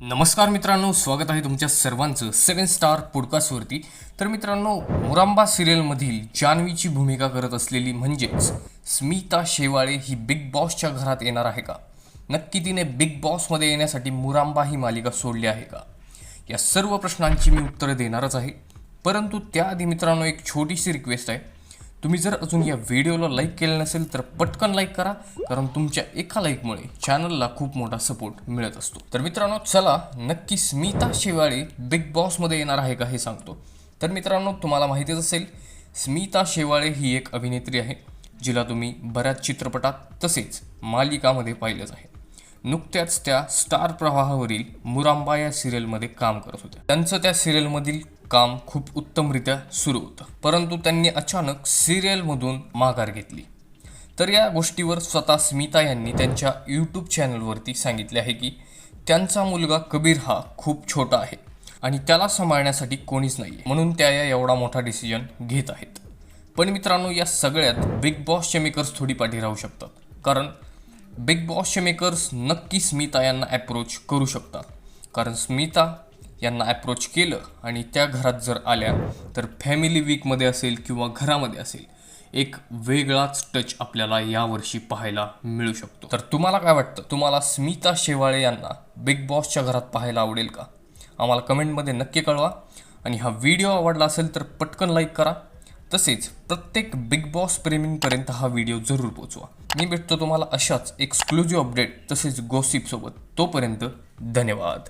नमस्कार मित्रांनो स्वागत आहे तुमच्या सर्वांचं सेवन स्टार पॉडकास्टवरती तर मित्रांनो मुरांबा सिरियलमधील जान्हवीची भूमिका करत असलेली म्हणजेच स्मिता शेवाळे ही बिग बॉसच्या घरात येणार आहे का? नक्की तिने बिग बॉसमध्ये येण्यासाठी मुरांबा ही मालिका सोडली आहे का? या सर्व प्रश्नांची मी उत्तरं देणारच आहे. परंतु त्याआधी मित्रांनो एक छोटीशी रिक्वेस्ट आहे. तुम्ही जर अजून या व्हिडिओला लाईक केलं नसेल तर पटकन लाईक करा कारण तुमच्या एका लाईकमुळे चॅनलला खूप मोठा सपोर्ट मिळत असतो. तर मित्रांनो चला नक्की स्मिता शेवाळे बिग बॉसमध्ये येणार आहे का हे सांगतो. तर मित्रांनो तुम्हाला माहितीच असेल स्मिता शेवाळे ही एक अभिनेत्री आहे जिला तुम्ही बऱ्याच चित्रपटात तसेच मालिकामध्ये पाहिलंच आहे. नुकत्याच त्या स्टार प्रवाहावरील मुरांबा या सिरियलमध्ये काम करत होत्या. त्यांचं त्या सिरियलमधील काम खूप उत्तमरित्या सुरू होतं. परंतु त्यांनी अचानक सिरियलमधून माघार घेतली. तर या गोष्टीवर स्वतः स्मिता यांनी त्यांच्या यूट्यूब चॅनलवरती सांगितले आहे की त्यांचा मुलगा कबीर हा खूप छोटा आहे आणि त्याला सांभाळण्यासाठी कोणीच नाही म्हणून त्या या एवढा मोठा डिसिजन घेत आहेत. पण मित्रांनो या सगळ्यात बिग बॉसचे मेकर्स थोडी पाठी राहू शकतात. कारण बिग बॉसचे मेकर्स नक्की स्मिता यांना ॲप्रोच करू शकतात. कारण स्मिता यांना ॲप्रोच केलं आणि त्या घरात जर आल्या तर फॅमिली वीकमध्ये असेल किंवा घरामध्ये असेल एक वेगळाच टच आपल्याला यावर्षी पाहायला मिळू शकतो. तर तुम्हाला काय वाटतं? तुम्हाला स्मिता शेवाळे यांना बिग बॉसच्या घरात पाहायला आवडेल का? आम्हाला कमेंटमध्ये नक्की कळवा. आणि हा व्हिडिओ आवडला असेल तर पटकन लाईक करा. तसेच प्रत्येक बिग बॉस प्रेमींपर्यंत हा व्हिडिओ जरूर पोचवा. मी भेटतो तुम्हाला अशाच एक्सक्लुझिव्ह अपडेट तसेच गोसिपसोबत तोपर्यंत धन्यवाद.